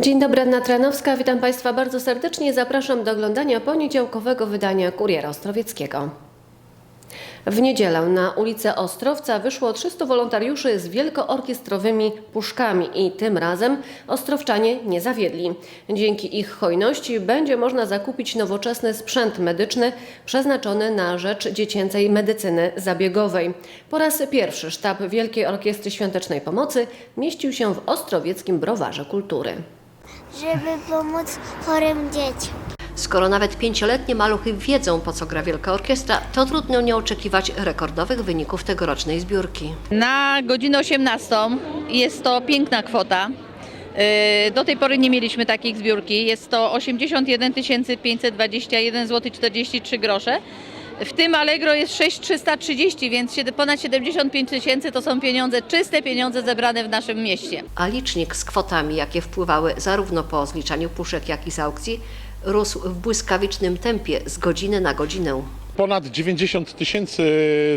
Dzień dobry, Anna Tranowska. Witam Państwa bardzo serdecznie. Zapraszam do oglądania poniedziałkowego wydania Kuriera Ostrowieckiego. W niedzielę na ulicę Ostrowca wyszło 300 wolontariuszy z wielkoorkiestrowymi puszkami i tym razem ostrowczanie nie zawiedli. Dzięki ich hojności będzie można zakupić nowoczesny sprzęt medyczny przeznaczony na rzecz dziecięcej medycyny zabiegowej. Po raz pierwszy sztab Wielkiej Orkiestry Świątecznej Pomocy mieścił się w Ostrowieckim Browarze Kultury. Żeby pomóc chorym dzieciom. Skoro nawet pięcioletnie maluchy wiedzą, po co gra Wielka Orkiestra, to trudno nie oczekiwać rekordowych wyników tegorocznej zbiórki. Na godzinę 18 jest to piękna kwota. Yy, Do tej pory nie mieliśmy takiej zbiórki. Jest to 81 521 zł 43 grosze. W tym Allegro jest 6330, więc ponad 75 tysięcy to są pieniądze, czyste pieniądze zebrane w naszym mieście. A licznik z kwotami, jakie wpływały zarówno po zliczaniu puszek, jak i z aukcji, rósł w błyskawicznym tempie z godziny na godzinę. Ponad 90 tysięcy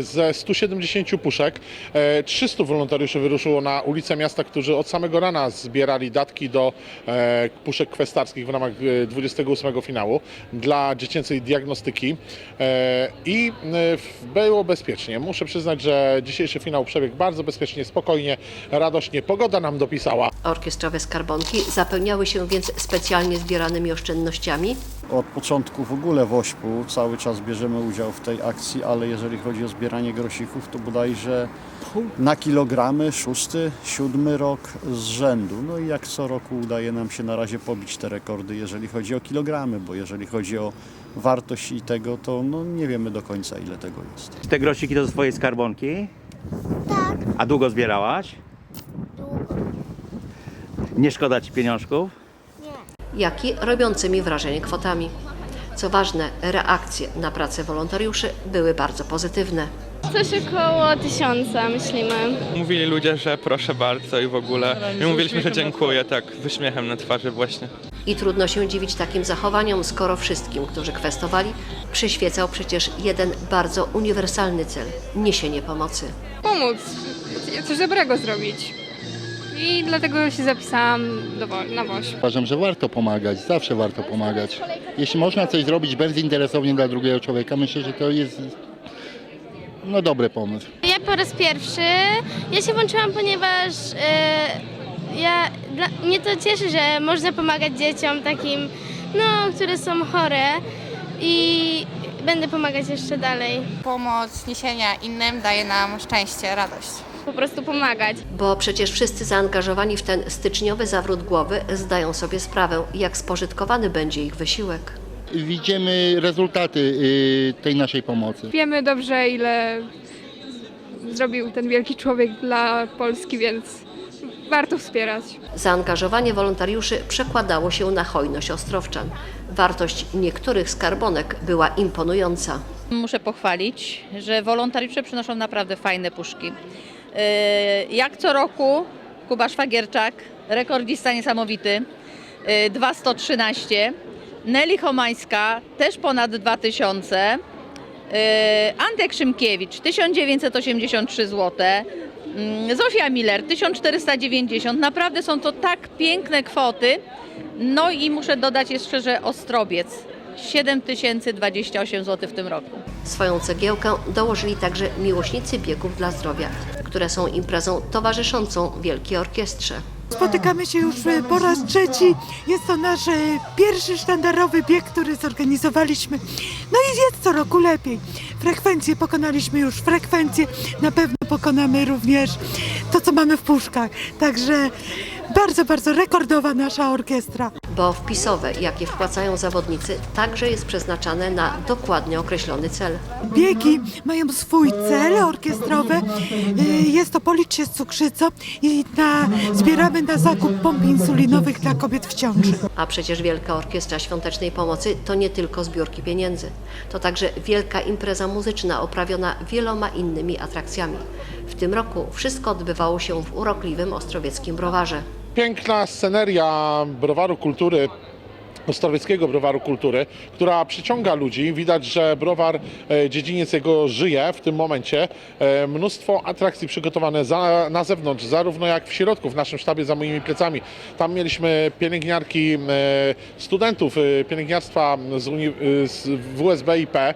ze 170 puszek. E, 300 wolontariuszy wyruszyło na ulicę miasta, którzy od samego rana zbierali datki do e, puszek kwestarskich w ramach e, 28 finału dla dziecięcej diagnostyki. E, I e, było bezpiecznie. Muszę przyznać, że dzisiejszy finał przebiegł bardzo bezpiecznie, spokojnie, radośnie. Pogoda nam dopisała. Orkiestrowe skarbonki zapełniały się więc specjalnie zbieranymi oszczędnościami, Od początku w ogóle w Ośpu cały czas bierzemy udział w tej akcji, ale jeżeli chodzi o zbieranie grosików, to bodajże na kilogramy szósty, siódmy rok z rzędu. No i jak co roku udaje nam się na razie pobić te rekordy, jeżeli chodzi o kilogramy, bo jeżeli chodzi o wartość i tego, to no nie wiemy do końca ile tego jest. Te grosiki to swoje skarbonki? Tak, A długo zbierałaś? długo. Nie szkoda ci pieniążków? jak i robiącymi wrażenie kwotami. Co ważne, reakcje na pracę wolontariuszy były bardzo pozytywne. Coś około tysiąca, myślimy. Mówili ludzie, że proszę bardzo i w ogóle. My mówiliśmy, że dziękuję, tak, z uśmiechem na twarzy właśnie. I trudno się dziwić takim zachowaniom, skoro wszystkim, którzy kwestowali, przyświecał przecież jeden bardzo uniwersalny cel niesienie pomocy. Pomóc, coś dobrego zrobić. I dlatego się zapisałam do, wo- na WOŚ. Uważam, że warto pomagać, zawsze warto pomagać. Jeśli można coś zrobić bezinteresownie dla drugiego człowieka, myślę, że to jest no, dobry pomysł. Ja po raz pierwszy, ja się włączyłam, ponieważ e, ja, dla, mnie to cieszy, że można pomagać dzieciom takim, no, które są chore i będę pomagać jeszcze dalej. Pomoc niesienia innym daje nam szczęście, radość. Po prostu pomagać. Bo przecież wszyscy zaangażowani w ten styczniowy zawrót głowy zdają sobie sprawę, jak spożytkowany będzie ich wysiłek. Widzimy rezultaty y, tej naszej pomocy. Wiemy dobrze, ile zrobił ten wielki człowiek dla Polski, więc warto wspierać. Zaangażowanie wolontariuszy przekładało się na hojność ostrowczan. Wartość niektórych skarbonek była imponująca. Muszę pochwalić, że wolontariusze przynoszą naprawdę fajne puszki. Yy, Jak co roku Kuba Szwagierczak, rekordista niesamowity, yy, 2113. Nelly Homańska, też ponad 2000. Yy, Antek Szymkiewicz, 1983 zł. Mm, Zofia Miller, 1490. Naprawdę są to tak piękne kwoty. No i muszę dodać jeszcze, że Ostrowiec, 7028 zł w tym roku. Swoją cegiełkę dołożyli także miłośnicy biegów dla zdrowia, które są imprezą towarzyszącą Wielkiej Orkiestrze. Spotykamy się już e, po raz trzeci. Jest to nasz e, pierwszy sztandarowy bieg, który zorganizowaliśmy. No i jest co roku lepiej. Frekwencję pokonaliśmy już frekwencję. Na pewno pokonamy również to, co mamy w puszkach. Także bardzo, bardzo rekordowa nasza orkiestra. Bo wpisowe, jakie wpłacają zawodnicy, także jest przeznaczane na dokładnie określony cel. Biegi mają swój cel orkiestrowy. Y, Jest to policz się z cukrzycą i na, zbieramy na zakup pomp insulinowych dla kobiet w ciąży. A przecież Wielka Orkiestra Świątecznej Pomocy to nie tylko zbiórki pieniędzy. To także wielka impreza muzyczna oprawiona wieloma innymi atrakcjami. W tym roku wszystko odbywało się w urokliwym ostrowieckim browarze. Piękna sceneria browaru kultury Ostrowieckiego Browaru Kultury, która przyciąga ludzi. Widać, że browar e, dziedziniec jego żyje w tym momencie. E, Mnóstwo atrakcji przygotowane za, na zewnątrz, zarówno jak w środku, w naszym sztabie za moimi plecami. Tam mieliśmy pielęgniarki e, studentów pielęgniarstwa z, uni- z WSB IP, e,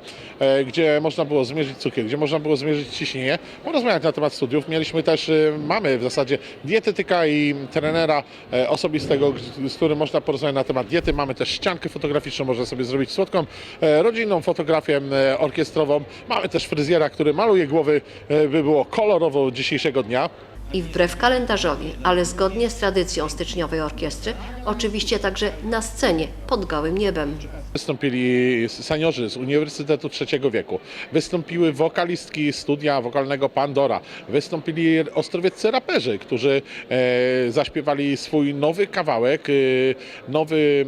gdzie można było zmierzyć cukier, gdzie można było zmierzyć ciśnienie, porozmawiać na temat studiów. Mieliśmy też, mamy w zasadzie dietetyka i trenera osobistego, z którym można porozmawiać na temat diety. Mamy też ściankę fotograficzną, można sobie zrobić słodką, e, rodzinną fotografię e, orkiestrową. Mamy też fryzjera, który maluje głowy, e, by było kolorowo dzisiejszego dnia. I wbrew kalendarzowi, ale zgodnie z tradycją styczniowej orkiestry, oczywiście także na scenie pod gołym niebem. Wystąpili seniorzy z Uniwersytetu Trzeciego Wieku, wystąpiły wokalistki studia wokalnego Pandora, wystąpili ostrowieccy raperzy, którzy e, zaśpiewali swój nowy kawałek, e, nowy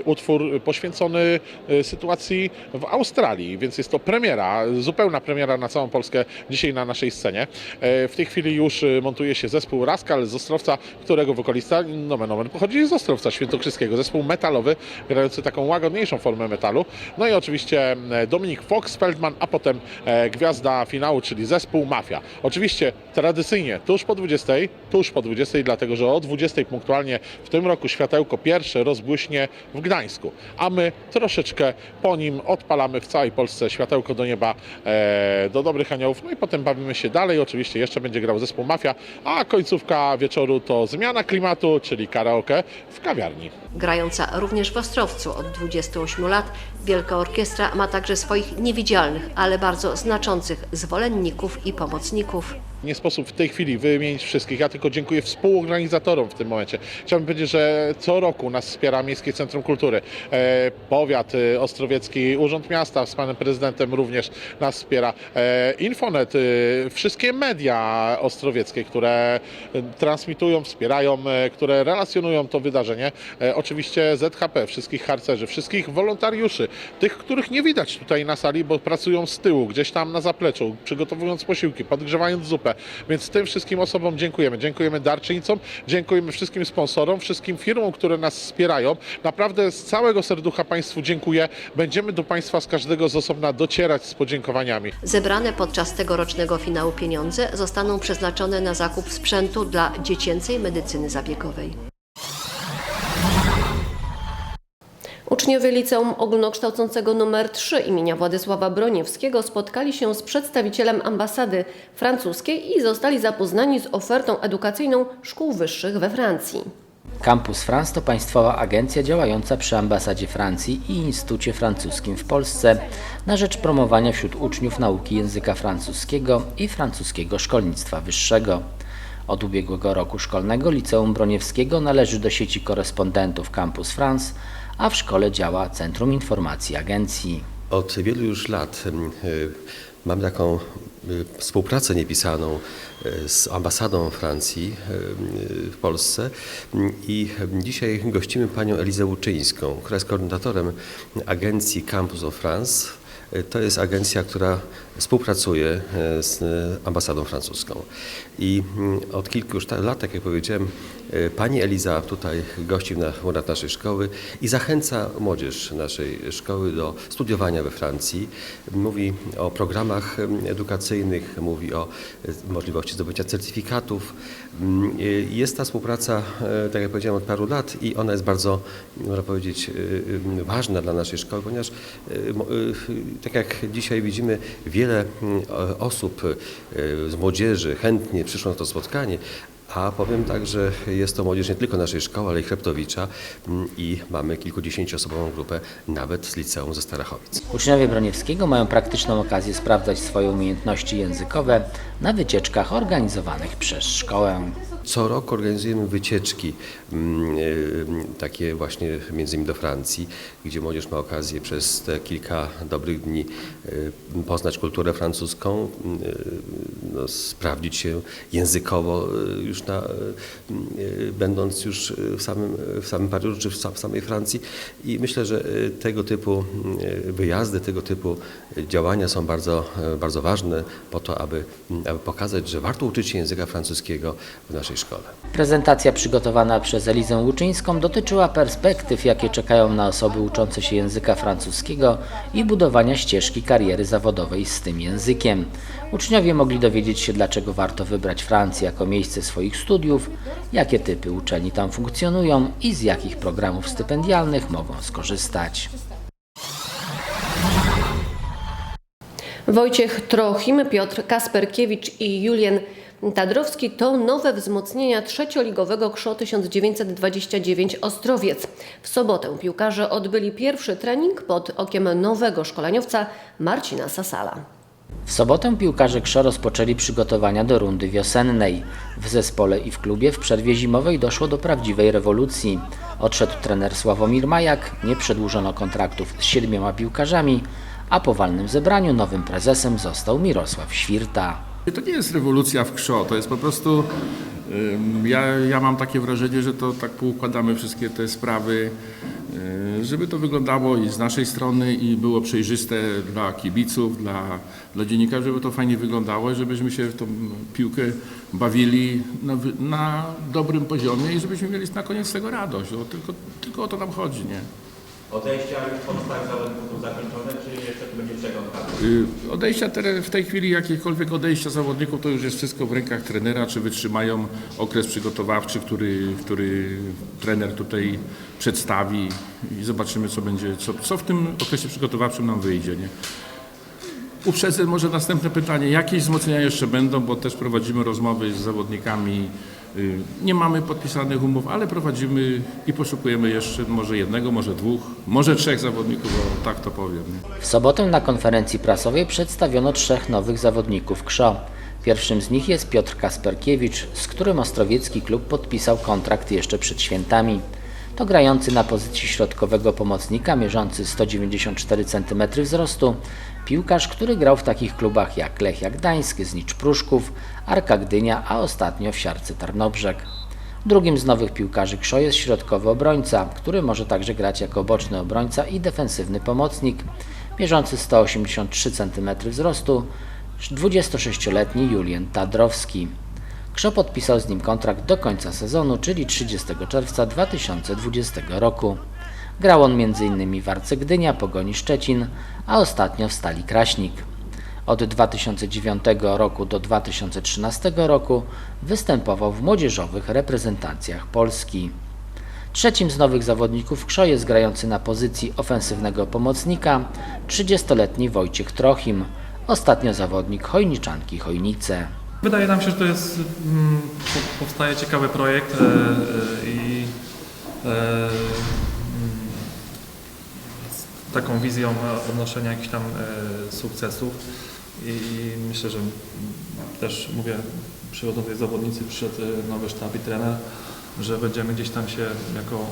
e, utwór poświęcony e, sytuacji w Australii, więc jest to premiera, zupełna premiera na całą Polskę dzisiaj na naszej scenie. E, w tej chwili już e, montuje się zespół Raskal z Ostrowca, którego wokalista, nomen omen, pochodzi z Ostrowca Świętokrzyskiego, zespół metalowy, grający taką łagodniejszą formę metalu. No i oczywiście e, Dominik Fox, Feldman, a potem e, gwiazda finału, czyli zespół Mafia. Oczywiście tradycyjnie tuż po 20, tuż po 20, dlatego że o 20 punktualnie w tym roku światełko pierwsze rozbłyśnie w Gdańsku, a my troszeczkę po nim odpalamy w całej Polsce światełko do nieba e, do dobrych aniołów, no i potem bawimy się dalej. Oczywiście jeszcze będzie grał zespół Mafia, a końcówka wieczoru to zmiana klimatu, czyli karaoke w kawiarni. Grająca również w Ostrowcu od 28 lat, Wielka Orkiestra ma także swoich niewidzialnych, ale bardzo znaczących zwolenników i pomocników. Nie sposób w tej chwili wymienić wszystkich. Ja tylko dziękuję współorganizatorom w tym momencie. Chciałbym powiedzieć, że co roku nas wspiera Miejskie Centrum Kultury. E, powiat e, ostrowiecki, Urząd Miasta z panem prezydentem również nas wspiera. E, Infonet, wszystkie media ostrowieckie, które transmitują, wspierają, które relacjonują to wydarzenie. Oczywiście ZHP, wszystkich harcerzy, wszystkich wolontariuszy, tych, których nie widać tutaj na sali, bo pracują z tyłu, gdzieś tam na zapleczu, przygotowując posiłki, podgrzewając zupę. Więc tym wszystkim osobom dziękujemy. Dziękujemy darczyńcom, dziękujemy wszystkim sponsorom, wszystkim firmom, które nas wspierają. Naprawdę z całego serducha Państwu dziękuję. Będziemy do Państwa z każdego z osobna docierać z podziękowaniami. Zebrane podczas tegorocznego finału pieniądze zostaną przeznaczone na zakup sprzętu dla dziecięcej medycyny zabiegowej. Uczniowie Liceum Ogólnokształcącego nr 3 imienia Władysława Broniewskiego spotkali się z przedstawicielem ambasady francuskiej i zostali zapoznani z ofertą edukacyjną szkół wyższych we Francji. Campus France to państwowa agencja działająca przy ambasadzie Francji i Instytucie Francuskim w Polsce na rzecz promowania wśród uczniów nauki języka francuskiego i francuskiego szkolnictwa wyższego. Od ubiegłego roku szkolnego Liceum Broniewskiego należy do sieci korespondentów Campus France, a w szkole działa Centrum Informacji Agencji. Od wielu już lat y, mamy taką y, współpracę niepisaną y, z ambasadą Francji w Polsce i dzisiaj gościmy panią Elizę Łuczyńską, która jest koordynatorem agencji Campus of France. To jest agencja, która współpracuje z ambasadą francuską. I mm, od kilku już lat, tak jak powiedziałem, e, pani Eliza tutaj gości na łonach naszej szkoły i zachęca młodzież naszej szkoły do studiowania we Francji. Mówi o programach em, edukacyjnych, mówi o e, możliwości zdobycia certyfikatów. Mm, Jest ta współpraca, e, tak jak powiedziałem, od paru lat i ona jest bardzo, można powiedzieć, ważna dla naszej szkoły, ponieważ tak jak dzisiaj widzimy, wiele mm, o- osób e, z młodzieży chętnie przyszło na to spotkanie, a powiem tak, że jest to młodzież nie tylko naszej szkoły, ale i Chreptowicza mm, i mamy kilkudziesięcioosobową grupę nawet z liceum ze Starachowic. Uczniowie Broniewskiego mają praktyczną okazję sprawdzać swoje umiejętności językowe na wycieczkach organizowanych przez szkołę. Co roku organizujemy wycieczki, mm, y, takie właśnie między innymi do Francji, gdzie młodzież ma okazję przez te kilka dobrych dni y, poznać kulturę francuską, y, no, sprawdzić się językowo już na, będąc już w samym, w samym Paryżu czy w sa- w samej Francji. I myślę, że tego typu wyjazdy, tego typu działania są bardzo, bardzo ważne po to, aby aby pokazać, że warto uczyć się języka francuskiego w naszej szkole. Prezentacja przygotowana przez Elizę Łuczyńską dotyczyła perspektyw, jakie czekają na osoby uczące się języka francuskiego i budowania ścieżki kariery zawodowej z tym językiem. Uczniowie mogli dowiedzieć się, dlaczego warto wybrać Francję jako miejsce swoich studiów, jakie typy uczelni tam funkcjonują i z jakich programów stypendialnych mogą skorzystać. Wojciech Trochim, Piotr Kasperkiewicz i Julian Tadrowski to nowe wzmocnienia trzecioligowego KSZO 1929 Ostrowiec. W sobotę piłkarze odbyli pierwszy trening pod okiem nowego szkoleniowca Marcina Sasala. W sobotę piłkarze KSZO rozpoczęli przygotowania do rundy wiosennej. W zespole i w klubie w przerwie zimowej doszło do prawdziwej rewolucji. Odszedł trener Sławomir Majak, nie przedłużono kontraktów z siedmioma piłkarzami, a po walnym zebraniu nowym prezesem został Mirosław Świrta. To nie jest rewolucja w KSZO, to jest po prostu, ja, ja mam takie wrażenie, że to tak poukładamy wszystkie te sprawy, yy, żeby to wyglądało i z naszej strony i było przejrzyste dla kibiców, dla, dla dziennikarzy, żeby to fajnie wyglądało i żebyśmy się w tą piłkę bawili na, na dobrym poziomie i żebyśmy mieli na koniec tego radość. Tylko, tylko o to nam chodzi, nie? Odejścia już pozostałych zawodników zakończone, czy jeszcze tu będzie przegląd Y, Odejścia w tej chwili, jakiekolwiek odejścia zawodników, to już jest wszystko w rękach trenera, czy wytrzymają okres przygotowawczy, który, który trener tutaj przedstawi i zobaczymy, co będzie, co, co w tym okresie przygotowawczym nam wyjdzie. Nie? Uprzedzę może następne pytanie, jakieś wzmocnienia jeszcze będą, bo też prowadzimy rozmowy z zawodnikami. Y, Nie mamy podpisanych umów, ale prowadzimy i poszukujemy jeszcze może jednego, może dwóch, może trzech zawodników, o, tak to powiem. W sobotę na konferencji prasowej przedstawiono trzech nowych zawodników KSZO. Pierwszym z nich jest Piotr Kasperkiewicz, z którym ostrowiecki klub podpisał kontrakt jeszcze przed świętami. To grający na pozycji środkowego pomocnika, mierzący 194 cm wzrostu, piłkarz, który grał w takich klubach jak Lechia Gdańsk, Znicz Pruszków, Arka Gdynia, a ostatnio w Siarce Tarnobrzeg. Drugim z nowych piłkarzy KSZO jest środkowy obrońca, który może także grać jako boczny obrońca i defensywny pomocnik, mierzący 183 cm wzrostu, 26-letni Julian Tadrowski. KSZO podpisał z nim kontrakt do końca sezonu, czyli 30 czerwca 2020 roku. Grał on m.in. w Arce Gdynia, Pogoni Szczecin, a ostatnio w Stali Kraśnik. Od 2009 roku do 2013 roku występował w młodzieżowych reprezentacjach Polski. Trzecim z nowych zawodników KSZO jest grający na pozycji ofensywnego pomocnika 30-letni Wojciech Trochim, ostatnio zawodnik Chojniczanki Chojnice. Wydaje nam się, że to jest, mm, po- powstaje ciekawy projekt e, e, i e, mm, z taką wizją odnoszenia jakichś tam sukcesów i myślę, że też mówię, przychodzą tutaj zawodnicy, przyszedł nowy sztab i trener, że będziemy gdzieś tam się jako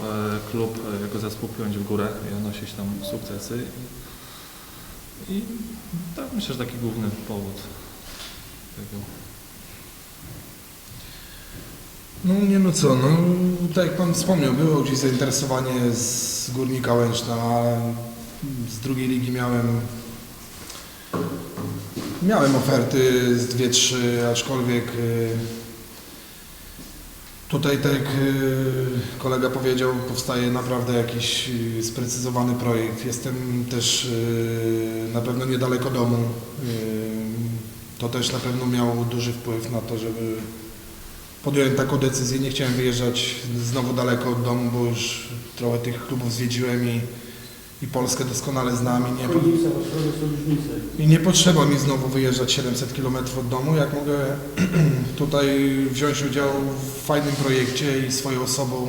klub, jako zespół piąć w górę i odnosić tam sukcesy i, i tak myślę, że taki główny powód tego. No nie no co, no tak jak Pan wspomniał, było gdzieś zainteresowanie z Górnika Łęczna, z drugiej ligi miałem miałem oferty z dwie, trzy, aczkolwiek y, tutaj tak jak y, kolega powiedział, powstaje naprawdę jakiś y, sprecyzowany projekt. Jestem też na pewno niedaleko domu. To też na pewno miało duży wpływ na to, żeby podjąłem taką decyzję. Nie chciałem wyjeżdżać znowu daleko od domu, bo już trochę tych klubów zwiedziłem i, i Polskę doskonale znam. I nie, I nie potrzeba mi znowu wyjeżdżać 700 km od domu, jak mogę tutaj wziąć udział w fajnym projekcie i swoją osobą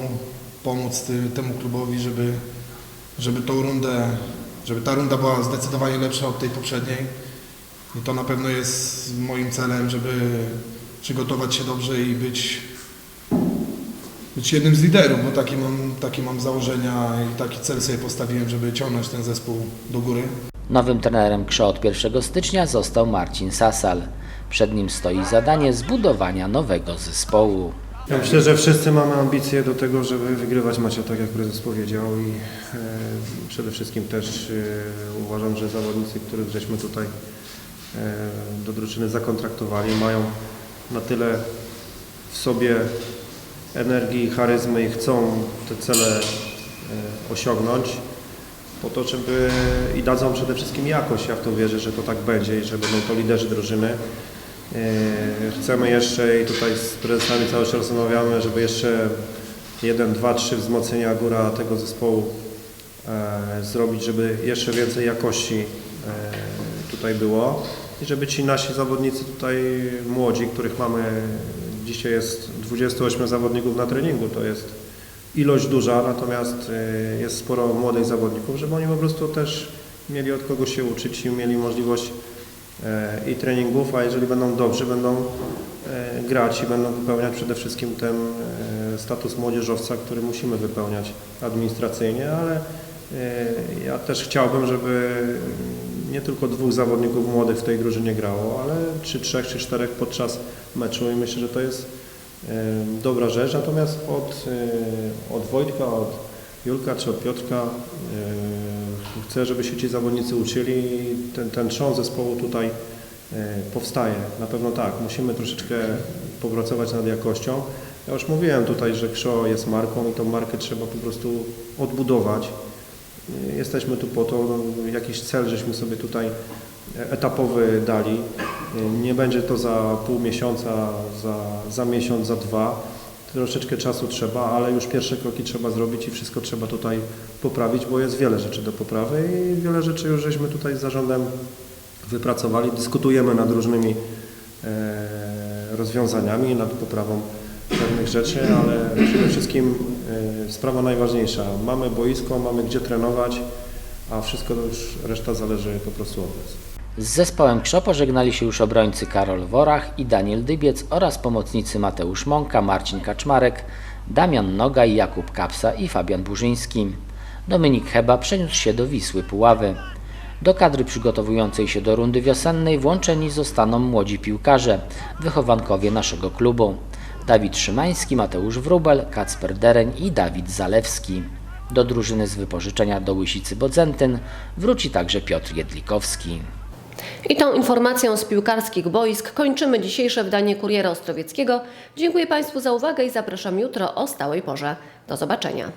pomóc ty, temu klubowi, żeby, żeby tą rundę, żeby ta runda była zdecydowanie lepsza od tej poprzedniej. I to na pewno jest moim celem, żeby przygotować się dobrze i być, być jednym z liderów, bo takie mam, takie mam założenia i taki cel sobie postawiłem, żeby ciągnąć ten zespół do góry. Nowym trenerem KSZO od 1 stycznia został Marcin Sasal. Przed nim stoi zadanie zbudowania nowego zespołu. Ja myślę, że wszyscy mamy ambicje do tego, żeby wygrywać mecze, tak jak prezes powiedział i e, przede wszystkim też e, uważam, że zawodnicy, których żeśmy tutaj do drużyny zakontraktowali. Mają na tyle w sobie energii, charyzmy i chcą te cele e, osiągnąć po to, żeby i dadzą przede wszystkim jakość. Ja w to wierzę, że to tak będzie i że będą to liderzy drużyny. E, Chcemy jeszcze i tutaj z prezesami cały czas rozmawiamy, żeby jeszcze jeden, dwa, trzy wzmocnienia góra tego zespołu e, zrobić, żeby jeszcze więcej jakości tutaj było i żeby ci nasi zawodnicy tutaj młodzi, których mamy, dzisiaj jest 28 zawodników na treningu, to jest ilość duża, natomiast e, jest sporo młodych zawodników, żeby oni po prostu też mieli od kogo się uczyć i mieli możliwość e, i treningów, a jeżeli będą dobrzy, będą e, grać i będą wypełniać przede wszystkim ten e, status młodzieżowca, który musimy wypełniać administracyjnie, ale ja też chciałbym, żeby nie tylko dwóch zawodników młodych w tej drużynie grało, ale czy trzech, czy czterech podczas meczu i myślę, że to jest dobra rzecz. Natomiast od, e, od Wojtka, od Julka czy od Piotrka e, chcę, żeby się ci zawodnicy uczyli i ten, ten trząs zespołu tutaj e, powstaje. Na pewno tak, musimy troszeczkę popracować nad jakością. Ja już mówiłem tutaj, że KSZO jest marką i tą markę trzeba po prostu odbudować. Jesteśmy tu po to, no, jakiś cel żeśmy sobie tutaj etapowy dali. Nie będzie to za pół miesiąca, za, za miesiąc, za dwa. Troszeczkę czasu trzeba, ale już pierwsze kroki trzeba zrobić i wszystko trzeba tutaj poprawić, bo jest wiele rzeczy do poprawy i wiele rzeczy już żeśmy tutaj z zarządem wypracowali. Dyskutujemy nad różnymi e, rozwiązaniami, nad poprawą pewnych rzeczy, ale przede wszystkim sprawa najważniejsza. Mamy boisko, mamy gdzie trenować, a wszystko już reszta zależy po prostu od nas. Z zespołem KSZO pożegnali się już obrońcy Karol Worach i Daniel Dybiec oraz pomocnicy Mateusz Mąka, Marcin Kaczmarek, Damian Nogaj, Jakub Kapsa i Fabian Burzyński. Dominik Heba przeniósł się do Wisły Puławy. Do kadry przygotowującej się do rundy wiosennej włączeni zostaną młodzi piłkarze, wychowankowie naszego klubu. Dawid Szymański, Mateusz Wróbel, Kacper Dereń i Dawid Zalewski. Do drużyny z wypożyczenia do Łysicy Bodzentyn wróci także Piotr Jedlikowski. I tą informacją z piłkarskich boisk kończymy dzisiejsze wydanie Kuriera Ostrowieckiego. Dziękuję Państwu za uwagę i zapraszam jutro o stałej porze. Do zobaczenia.